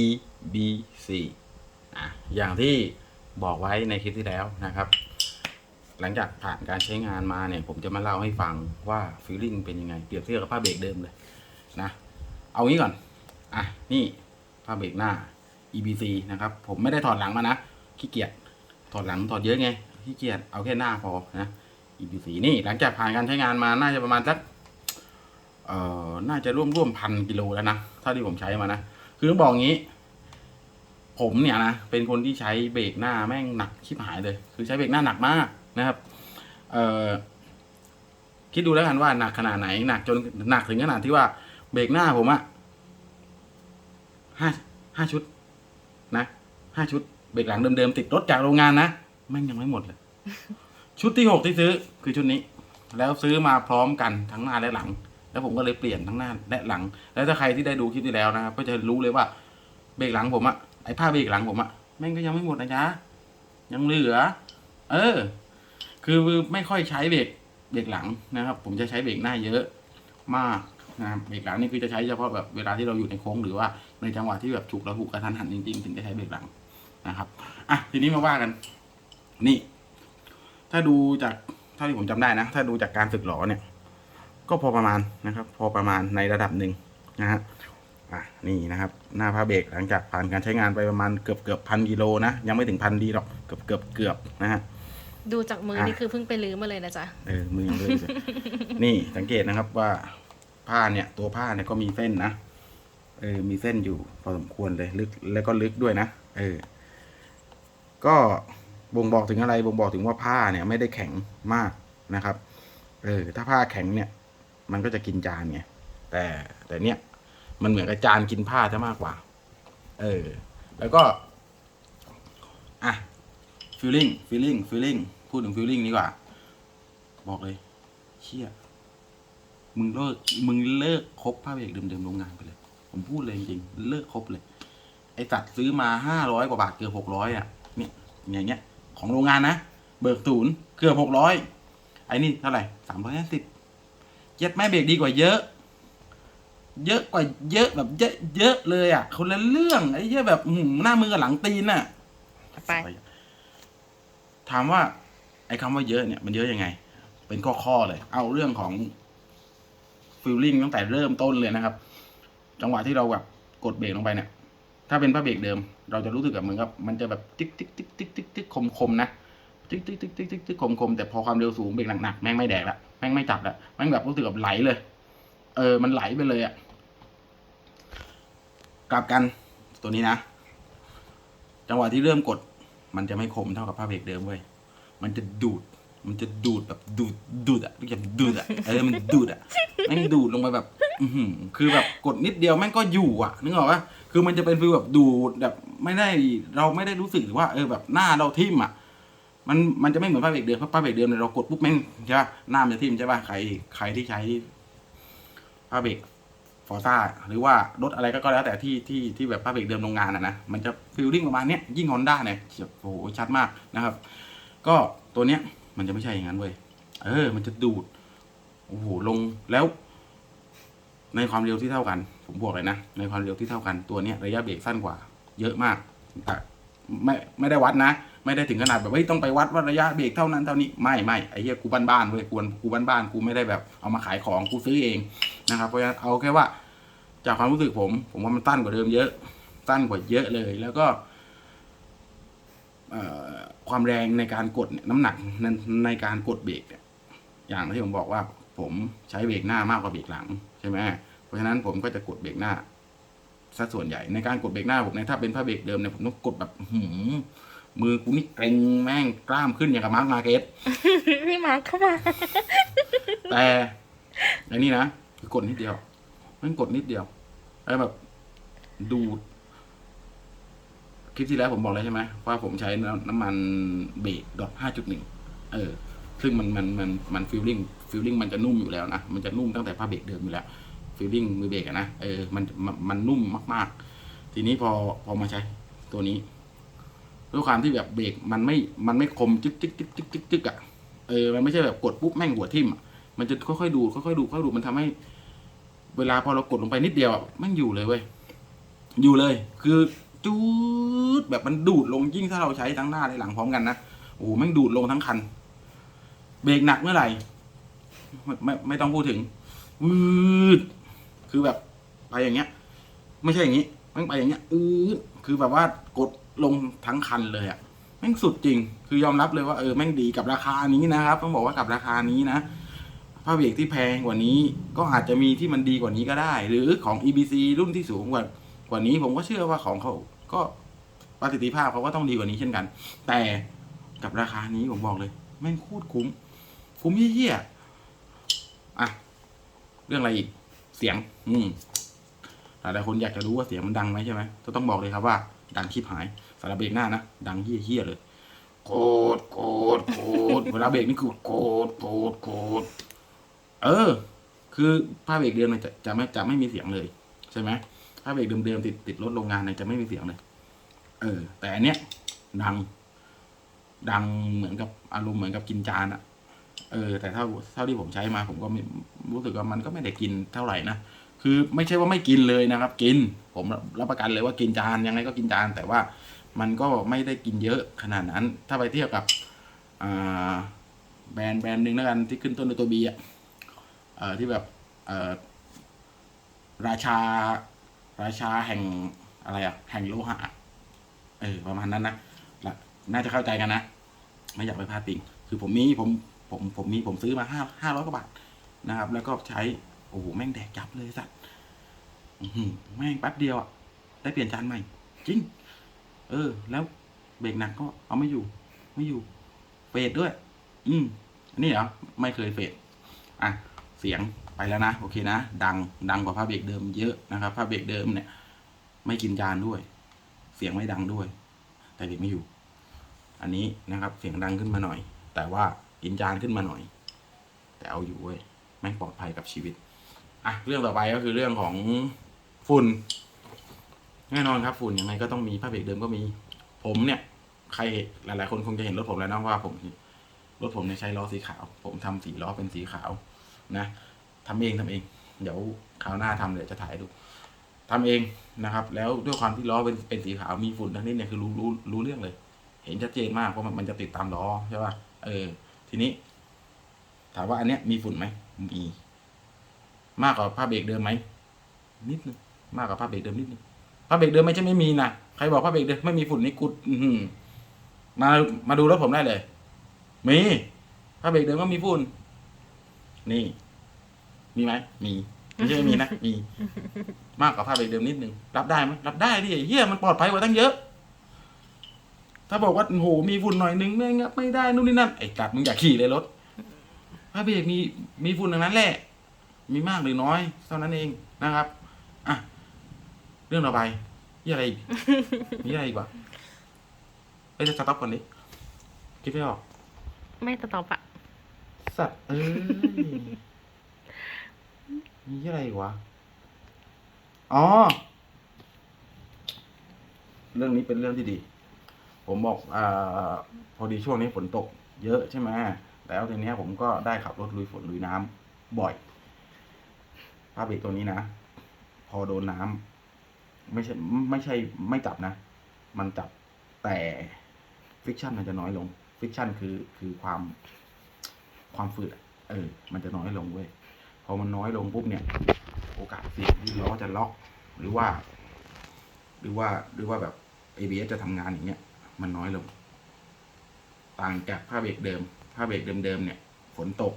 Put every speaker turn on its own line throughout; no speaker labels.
E B C อะอย่างที่บอกไว้ในคลิปที่แล้วนะครับ หลังจากผ่านการใช้งานมาเนี่ย ผมจะมาเล่าให้ฟังว่าฟีลลิ่งเป็นยังไง เปรียบเทียบกับผ้าเบรกเดิมเลยนะ เอางี้ก่อน อะ นี่ผ้าเบรกหน้า EBC นะครับ ผมไม่ได้ถอดหลังมานะขี้เกียจถอดหลังถอดเยอะไงขี้เกียจเอาแค่หน้าพอนะ EBC นี่หลังจากผ่านการใช้งานมาน่าจะประมาณสัก เอ่อน่าจะร่วมร่วมพันกิโลแล้วนะเท่าที่ผมใช้มานะคือต้องบอกงี้ ผมเนี่ยนะเป็นคนที่ใช้เบรกหน้าแม่งหนักชิบหายเลย คือใช้เบรกหน้าหนักมากนะครับ เอ่อคิดดูแล้วกันว่าหนักขนาดไหนหนักจนหนักถึงขนาดที่ว่าเบรกหน้าผมอะห้าห้าชุด นะห้าชุดเบรกหลังเดิมๆติดรถจากโรงงานนะแม่งยังไม่หมดเลย ชุดที่หกที่ซื้อคือชุดนี้ แล้วซื้อมาพร้อมกันทั้งหน้าและหลัง แล้วผมก็เลยเปลี่ยนทั้งหน้าและหลัง แล้วถ้าใครที่ได้ดูคลิปที่แล้วนะครับก็จะรู้เลยว่าเบรกหลังผมอะไอ้ผ้าเบรกหลังผมอะแม่งก็ยังไม่หมดนะจ๊ะยังเหลือ เออ คือไม่ค่อยใช้เบรกเบรกหลังนะครับ ผมจะใช้เบรกหน้าเยอะมากนะครับเบรกหลังนี่คือจะใช้เฉพาะแบบเวลาที่เราอยู่ในโค้งหรือว่าในจังหวะที่แบบฉุกระหุกกระทันหันจริงๆ ถึงจะใช้เบรกหลังนะครับอะทีนี้มาว่ากัน นี่ ถ้าดูจากเท่าที่ผมจำได้นะ ถ้าดูจากการฝึกหลอเนี่ย ก็พอประมาณนะครับ พอประมาณในระดับหนึ่งนะฮะอะนี่นะครับ หน้าผ้าเบรกหลังจากผ่านการใช้งานไปประมาณเกือบเกือบพันกิโลนะ ยังไม่ถึงพันดีหรอกเกือบเกือบเกือบนะฮะ
ดูจากมือ
อะ
นี่คือเพิ่งไปลื้อมาเลยนะจ๊ะ
เออมือยังเลยอยู่นี่สังเกตนะครับว่าผ้าเนี่ยตัวผ้าเนี่ยก็มีเส้นนะเออมีเส้นอยู่พอสมควรเลยลึกแล้วก็ลึกด้วยนะเออ ก็บ่งบอกถึงอะไรบ่งบอกถึงว่าผ้าเนี่ย ไม่ได้แข็งมากนะครับ เออ ถ้าผ้าแข็งเนี่ย มันก็จะกินจานไงแต่แต่เนี่ยมันเหมือนกับจานกินผ้าจะมากกว่า เออ แล้วก็อะ feeling feeling feeling พูดถึง feeling นี้กว่า บอกเลยเชี่ยมึงเลิกมึงเลิกคบผ้าเบรกเดิมๆโรงงานไปเลย ผมพูดเลยจริงๆเลิกคบเลย ไอ้ตัดซื้อมาห้าร้อยกว่าบาทเกือบหกร้อยอะเนี่ยอย่างเงี้ย ของโรงงานนะ เบิกศูนย์เกือบหกร้อยไอ้นี่เท่าไหร่สามร้อยห้าสิบ ย็ดแม่เบรกดีกว่าเยอะ เยอะกว่าเยอะแบบเยอะเยอะเลยอะคนละเรื่องไอ้เหี้ยแบบอื้อหือหน้ามือกับหลังตีนน่ะ
ไป
ถามว่า ไอ้คำว่าเยอะเนี่ย มันเยอะยังไง เป็นข้อข้อๆเลย เอาเรื่องของฟิลลิ่งตั้งแต่เริ่มต้นเลยนะครับ จังหวะที่เราแบบกดเบรกลงไปเนี่ย ถ้าเป็นผ้าเบรกเดิม เราจะรู้สึกกับเหมือนกับมันจะแบบติ๊กติ๊กติ๊กติ๊กติ๊กติ๊กคมคมๆนะ ติ๊กติ๊กติ๊กติ๊กติ๊กติ๊กคมคมๆแต่พอความเร็วสูงเบรกหนักๆแม่งไม่แดกละแม่งไม่จับละแม่งแบบรู้สึกแบบไหลเลย เออ มันไหลไปเลยอะกลับกันตัวนี้นะจังหวะที่เริ่มกด มันจะไม่คมเท่ากับผ้าเบรกเดิมเว้ยมันจะดูด มันจะดูดแบบดูดดูดอะทุกอย่างดูดอะเออมันดูดอะแม่งดูดลงไปแบบอือหือคือแบบกดนิดเดียวแม่งก็อยู่อะนึกออกปะคือมันจะเป็นฟีลแบบดูดแบบไม่ได้เราไม่ได้รู้สึกว่า เออแบบหน้าเราทิ่มอะ มันมันจะไม่เหมือนผ้าเบรกเดิมเพราะผ้าเบรกเดิมเนี่ยเรากดปุ๊บแม่งใช่ปะหน้ามันจะทิ่มใช่ปะใครใครที่ใช้ผ้าเบรกฟอร์ซ่าหรือว่ารถอะไรก็แล้วแต่ที่ที่ที่แบบผ้าเบรกเดิมโรงงานอะนะมันจะฟีลลิ่งประมาณเนี้ยยิ่งฮอนด้าเนี่ยโอ้โหชัดมากนะครับ ก็ตัวเนี้ยมันจะไม่ใช่อย่างนั้นเว้ยเออ มันจะดูดโอ้โหลงแล้ว ในความเร็วที่เท่ากัน ผมบอกเลยนะในความเร็วที่เท่ากันตัวเนี้ยระยะเบรกสั้นกว่า เยอะมากแต่ ไม่ไม่ได้วัดนะ ไม่ได้ถึงขนาดแบบเฮ้ยต้องไปวัดว่าระยะเบรกเท่านั้นเท่านี้ไม่ไม่ไอ้เหี้ยกูบ้านๆเว้ยกูกูบ้านๆกูไม่ได้แบบเอามาขายของกูซื้อเองนะครับเพราะฉะนั้นเอาแค่ว่า จากความรู้สึกผม ผมว่ามันสั้นกว่าเดิมเยอะสั้นกว่าเยอะเลย แล้วก็ความแรงในการกดเนี่ยน้ำหนักในในการกดเบรกเนี่ยอย่างที่ผมบอกว่าผมใช้เบรกหน้ามากกว่าเบรกหลังใช่ไหมเพราะฉะนั้นผมก็จะกดเบรกหน้า สัดส่วนใหญ่ในการกดเบรกหน้าผมเนี่ยถ้าเป็นผ้าเบรกเดิมเนี่ยผมต้องกดแบบหืมมือกูนี่เกร็งแม่งกล้ามขึ้นอย่างกับมาร์คมาร์เก็ต
พี่มาร์คเข้ามา
แต่อันนี้นะคือกดนิดเดียวมันกดนิดเดียวแล้วแบบดูดคลิปที่แล้วผมบอกแล้วใช่ไหมว่าผมใช้น้ำน้ำมันเบรกดอทห้าจุดหนึ่งเออ ซึ่งมันมันมันมันฟิลลิ่งฟิลลิ่งมันจะนุ่มอยู่แล้วนะ มันจะนุ่มตั้งแต่ผ้าเบรกเดิมอยู่แล้ว ฟิลลิ่งมือเบรกอะนะเออมันมันมันนุ่มมาก ๆ ทีนี้พอพอมาใช้ตัวนี้ด้วยความที่แบบเบรกมันไม่มันไม่คมจึ๊กจึ๊กจึ๊กจึ๊กจึ๊กจึ๊กอะเออมันไม่ใช่แบบกดปุ๊บแม่งหัวทิ่มอะมันจะค่อยๆดูดค่อยๆดูดค่อยๆดูดมันทำให้ เวลาพอเรากดลงไปนิดเดียวอะแม่งอยู่เลยเว้ยอยู่เลย คือจูดแบบมันดูดลงยิ่งถ้าเราใช้ทั้งหน้าและหลังพร้อมกันนะโอ้โหแม่งดูดลงทั้งคัน เบรกหนักเมื่อไหร่ ไม่ไม่ต้องพูดถึงวืด คือแบบไปอย่างเงี้ย ไม่ใช่อย่างงี้แม่งไปอย่างเงี้ยอืดคือแบบว่ากดลงทั้งคันเลยอะแม่งสุดจริง คือยอมรับเลยว่าเออแม่งดีกับราคานี้นะครับ ต้องบอกว่ากับราคานี้นะผ้าเบรกที่แพงกว่านี้ ก็อาจจะมีที่มันดีกว่านี้ก็ได้ หรือของ EBC รุ่นที่สูงกว่ากว่านี้ ผมก็เชื่อว่าของเขาก็ประสิทธิภาพเขาก็ต้องดีกว่านี้เช่นกัน แต่กับราคานี้ผมบอกเลย แม่งโคตรคุ้ม คุ้มเยี่ยอะ เรื่องอะไรอีก เสียง อืมหลายคนอยากจะรู้ว่าเสียงมันดังไหมใช่ไหมก็ต้องบอกเลยครับว่า ดังชิบหายสำหรับเบรกหน้านะ ดังเยี่ยๆเลยโกดโกดโกดเวลาเบรกนี่คือโกดโกดโกดเออ คือผ้าเบรกเดิมเนี่ยจะจะไม่จะไม่มีเสียงเลยใช่ไหมผ้าเบรกเดิมๆติดติดรถโรงงานเนี่ยจะไม่มีเสียงเลย เออ แต่อันเนี้ยดัง ดังเหมือนกับอารมณ์เหมือนกับกินจานอะเออ แต่เท่าเท่าที่ผมใช้มา ผมก็ไม่ รู้สึกว่ามันก็ไม่ได้กินเท่าไหร่นะคือไม่ใช่ว่าไม่กินเลยนะครับ กินผมรับประกันเลยว่ากินจานยังไงก็กินจาน แต่ว่ามันก็ไม่ได้กินเยอะขนาดนั้น ถ้าไปเทียบกับแบรนด์แบรนด์หนึ่งแล้วกันที่ขึ้นต้นด้วยตัวบีอะเอ่อที่แบบราชา ราชาแห่งอะไรอะแห่งโลหะเออประมาณนั้นนะน่าจะเข้าใจกันนะ ไม่อยากไปพลาดปิง คือผมมีผมผมผมมีผมซื้อมาห้าห้าร้อยกว่าบาท นะครับ แล้วก็ใช้ โอ้โห แม่งแดกยับเลยสัตว์แม่งแป๊บเดียวอะ ได้เปลี่ยนจานใหม่ จริง เออ แล้วเบรกหนักก็เอาไม่อยู่ ไม่อยู่ เฟดด้วย อืมอันนี้เหรอ ไม่เคยเฟดอะ เสียงไปแล้วนะ โอเคนะ ดัง ดังกว่าผ้าเบรกเดิมเยอะนะครับผ้าเบรกเดิมเนี่ย ไม่กินจานด้วย เสียงไม่ดังด้วย แต่เบรกไม่อยู่ อันนี้นะครับ เสียงดังขึ้นมาหน่อย แต่ว่ากินจานขึ้นมาหน่อย แต่เอาอยู่เว้ย แม่ปลอดภัยกับชีวิต อะ เรื่องต่อไปก็คือเรื่องของฝุ่น แน่นอนครับฝุ่นยังไงก็ต้องมีผ้าเบรกเดิมก็มี ผมเนี่ย ใครหลาย ๆ คนคงจะเห็นรถผมแล้วนะว่าผมรถผมเนี่ยใช้ล้อสีขาว ผมทำสีล้อเป็นสีขาวนะทำเองทำเอง เดี๋ยวคราวหน้าทำเดี๋ยวจะถ่ายดูทำเองนะครับ แล้วด้วยความที่ล้อเป็นเป็นสีขาวมีฝุ่นทั้งนี้เนี่ยคือรู้รู้รู้เรื่องเลย เห็นชัดเจนมากเพราะมันมันจะติดตามล้อใช่ป่ะเออ ทีนี้ ถามว่าอันเนี้ยมีฝุ่นไหม มี มากกว่าผ้าเบรกเดิมไหมนิดนึงมากกว่าผ้าเบรกเดิมนิดนึงผ้าเบรกเดิมไม่ใช่ไม่มีนะใครบอกผ้าเบรกเดิมไม่มีฝุ่นนี่กุดมามาดูรถผมได้เลย มีผ้าเบรกเดิมก็มีฝุ่นนี่ มีไหมมีไม่ใช่ไม่มีนะมีมากกว่าผ้าเบรกเดิมนิดนึงรับได้ไหมรับได้ดิเฮียมันปลอดภัยกว่าตั้งเยอะ ถ้าบอกว่าโอ้โหมีฝุ่นหน่อยนึงไม่งับไม่ได้นู่นนี่นั่นไอ้กัดมึงอย่าขี่เลยรถ ผ้าเบรกมีมีฝุ่นทั้งนั้นแหละ มีมากหรือน้อยเท่านั้นเองนะครับอะเรื่องต่อไปมีอะไรอีกมีอะไรอีกวะเอ้ยจะสต็อปก่อนดิคิดไม่ออก
ไม่ตอบอะ
สัตว์เอ้ยมีอะไรอีกวะอ๋อ เรื่องนี้เป็นเรื่องที่ดี ผมบอกอาพอดีช่วงนี้ฝนตก เยอะใช่ไหม แล้วทีเนี้ยผมก็ได้ขับรถลุยฝนลุยน้ำบ่อยผ้าเบรกตัวนี้นะ พอโดนน้ำไม่ใช่ไม่ใช่ไม่จับนะ มันจับแต่ฟิกชันมันจะน้อยลง ฟิกชันคือคือความความฝืดเออ มันจะน้อยลงเว้ย พอมันน้อยลงปุ๊บเนี่ย โอกาสเสี่ยงที่ล้อจะล็อก หรือว่า หรือว่าหรือว่าแบบ ABS จะทำงานอย่างเงี้ย มันน้อยลง ต่างจากผ้าเบรกเดิม ผ้าเบรกเดิมๆเนี่ย ฝนตก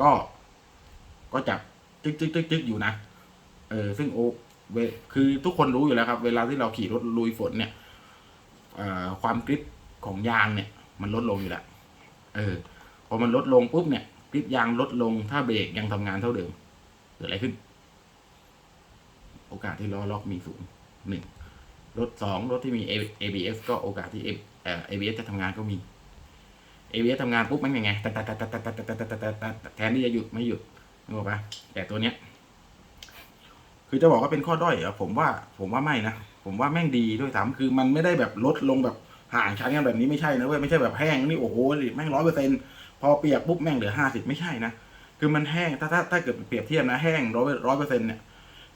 ก็ ก็จับจึ๊กจึ๊กจึ๊กจึ๊กอยู่นะ เออ ซึ่งโอเวคือทุกคนรู้อยู่แล้วครับ เวลาที่เราขี่รถลุยฝนเนี่ยความกริปของยางเนี่ย มันลดลงอยู่แล้ว เออ พอมันลดลงปุ๊บเนี่ยกริปยางลดลง ถ้าเบรกยังทำงานเท่าเดิม เกิดอะไรขึ้น โอกาสที่ล้อล็อกมีสูงหนึ่งรถสองรถที่มี ABS ก็โอกาสที่ A- เอ่อ ABS จะทำงานก็มี ABS ทำงานปุ๊บมันยังไงตัดตัดตัดตัดตัดตัดตัดตัดตัดตัดตัดแทนที่จะหยุดไม่หยุดนึกออกปะแต่ตัวเนี้ย คือจะบอกว่าเป็นข้อด้อยเหรอผมว่า ผมว่าไม่นะผมว่าแม่งดีด้วยซ้ำคือมันไม่ได้แบบลดลงแบบห่างชั้นกันแบบนี้ไม่ใช่นะเว้ยไม่ใช่แบบแห้งนี่โอ้โหแม่งร้อยเปอร์เซ็นต์พอเปียกปุ๊บแม่งเหลือห้าสิบไม่ใช่นะคือมันแห้งถ้าถ้าถ้าเกิดเปรียบเทียบนะแห้งร้อยร้อยเปอร์เซ็นต์เนี่ย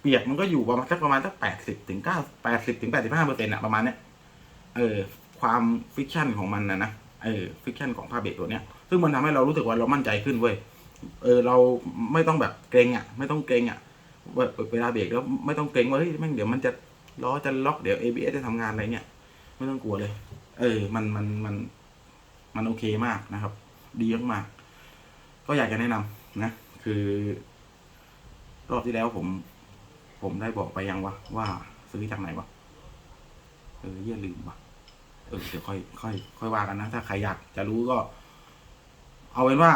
เปียกมันก็อยู่ประมาณสักประมาณสักแปดสิบถึงเก้าแปดสิบถึงแปดสิบห้าเปอร์เซ็นต์อะประมาณเนี้ยเออความฟิกชันของมันนะนะ เออฟิกชันของผ้าเบรกตัวเนี้ยซึ่งมันทำให้เรารู้สึกว่าเรามั่นใจขึ้นเว้ยเออเราไม่ต้องแบบเกรงอะไม่ต้องเกรงอะเวเวลาเบรกแล้วไม่ต้องเกรงว่าเฮ้ยแม่งเดี๋ยวมันจะล้อจะล็อกเดี๋ยว ABS จะทำงานอะไรเงี้ยไม่ต้องกลัวเลย เออ มันมันมันมันโอเคมากนะครับ ดีมากๆก็อยากจะแนะนำนะ คือ รอบที่แล้วผม ผมได้บอกไปยังวะว่าซื้อจากไหนวะเออเยี่ยลืมวะ เออเดี๋ยวค่อยค่อยค่อยว่ากันนะ ถ้าใครอยากจะรู้ก็ เอาเป็นว่า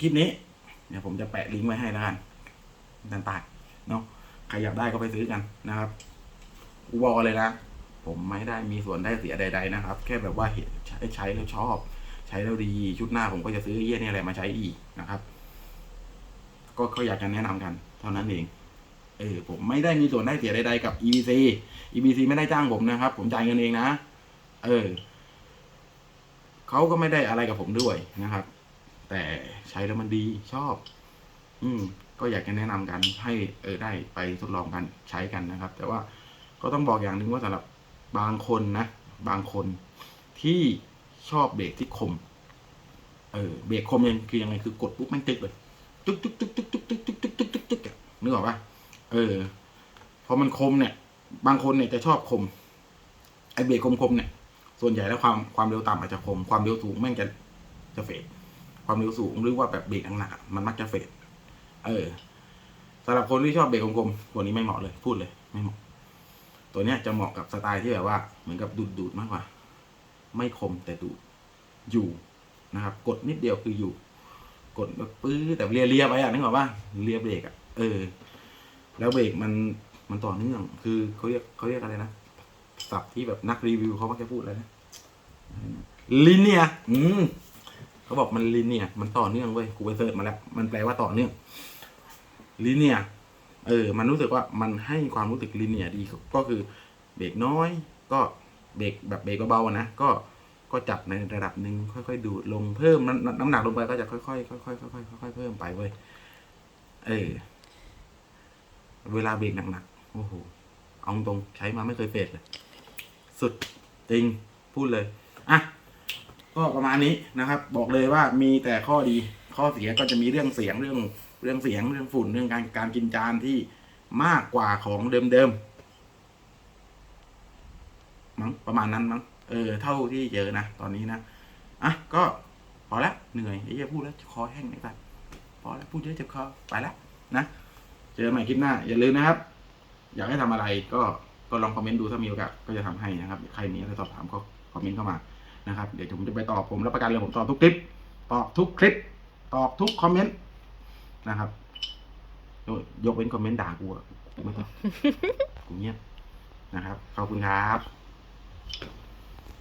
คลิปนี้เดี๋ยวผมจะแปะลิงก์ไว้ให้แล้วกันด้านใต้เนาะใครอยากได้ก็ไปซื้อกันนะครับกูบอกเลยนะผมไม่ได้มีส่วนได้เสียใด ๆ นะครับ แค่แบบว่าเห็นใช้ใช้แล้วชอบ ใช้แล้วดีชุดหน้าผมก็จะซื้อเยี่ยนี่อะไรมาใช้อีกนะครับ ก็ก็อยากจะแนะนำกัน เท่านั้นเอง เออผมไม่ได้มีส่วนได้เสียใดๆกับ EBC EBC ไม่ได้จ้างผมนะครับ ผมจ่ายเงินเองนะ เออเขาก็ไม่ได้อะไรกับผมด้วยนะครับ แต่ใช้แล้วมันดีชอบ อืม ก็อยากจะแนะนำกันให้เออได้ไปทดลองกันใช้กันนะครับ แต่ว่าก็ต้องบอกอย่างหนึ่งว่าสำหรับบางคนนะบางคนที่ชอบเบรกที่คม เออเบรกคมยังคือยังไงคือกดปุ๊บแม่งตึกเลยตึกตึกตึกตึกตึกตึกตึกตึกตึกตึกตึกอะนึกออกปะเออพอมันคมเนี่ย บางคนเนี่ยจะชอบคมไอเบรกคมๆเนี่ย ส่วนใหญ่แล้วความความเร็วต่ำอาจจะคม ความเร็วสูงแม่งจะจะเฟดความเร็วสูงหรือว่าแบบเบรกหนักๆอะมันมักจะเฟดเออสำหรับคนที่ชอบเบรกคมๆตัวนี้ไม่เหมาะเลย พูดเลยไม่เหมาะ ตัวเนี้ยจะเหมาะกับสไตล์ที่แบบว่า เหมือนกับดูดดูดมากกว่า ไม่คมแต่ดูดอยู่นะครับ กดนิดเดียวคืออยู่ กดแบบปื้อแต่เลียเลียๆไปอะนึกออกป่ะเลียเบรกอะเออ แล้วเบรกมันมันต่อเนื่องคือเขาเรียกเขาเรียกอะไรนะ ศัพท์ที่แบบนักรีวิวเขามักจะพูดอะไรนะลิเนียอืมเขาบอกมันลิเนียมันต่อเนื่องเว้ยกูไปเสิร์ชมาแล้ว มันแปลว่าต่อเนื่องลิเนียเออ มันรู้สึกว่ามันให้ความรู้สึกลิเนียดีก็คือเบรกน้อย ก็เบรกแบบเบรกเบาๆนะก็ก็จับในระดับหนึ่งค่อยๆดูดลงเพิ่มน้ำหนักลงไปก็จะค่อยๆค่อยๆค่อยๆค่อยๆเพิ่มไปเว้ยเออ เวลาเบรกหนักๆโอ้โหเอาตรงใช้มาไม่เคยเฟดเลย สุดจริงพูดเลยอะก็ประมาณนี้นะครับ บอกเลยว่ามีแต่ข้อดีข้อเสียก็จะมีเรื่องเสียงเรื่องเรื่องเสียงเรื่องฝุ่นเรื่องการการกินจานที่มากกว่าของเดิมๆมั้งประมาณนั้นมั้งเออเท่าที่เจอนะตอนนี้นะอะก็พอละเหนื่อยเดี๋ยวจะพูดแล้วคอแห้งไอ้สัสพอแล้วพูดเยอะเจ็บคอไปละนะ เจอกันใหม่คลิปหน้า อย่าลืมนะครับ อยากให้ทำอะไรก็ ก็ลองคอมเมนต์ดูถ้ามีโอกาสก็จะทำให้นะครับใครมีอะไรสอบถามก็คอมเมนต์เข้ามานะครับเดี๋ยวผมจะไปตอบผมรับประกันเลยผมตอบทุกคลิปตอบทุกคลิปตอบทุกคอมเมนต์นะครับยกยกเว้นคอมเมนต์ด่ากูอะกูไม่ตอบกูเงียบนะครับขอบคุณครับ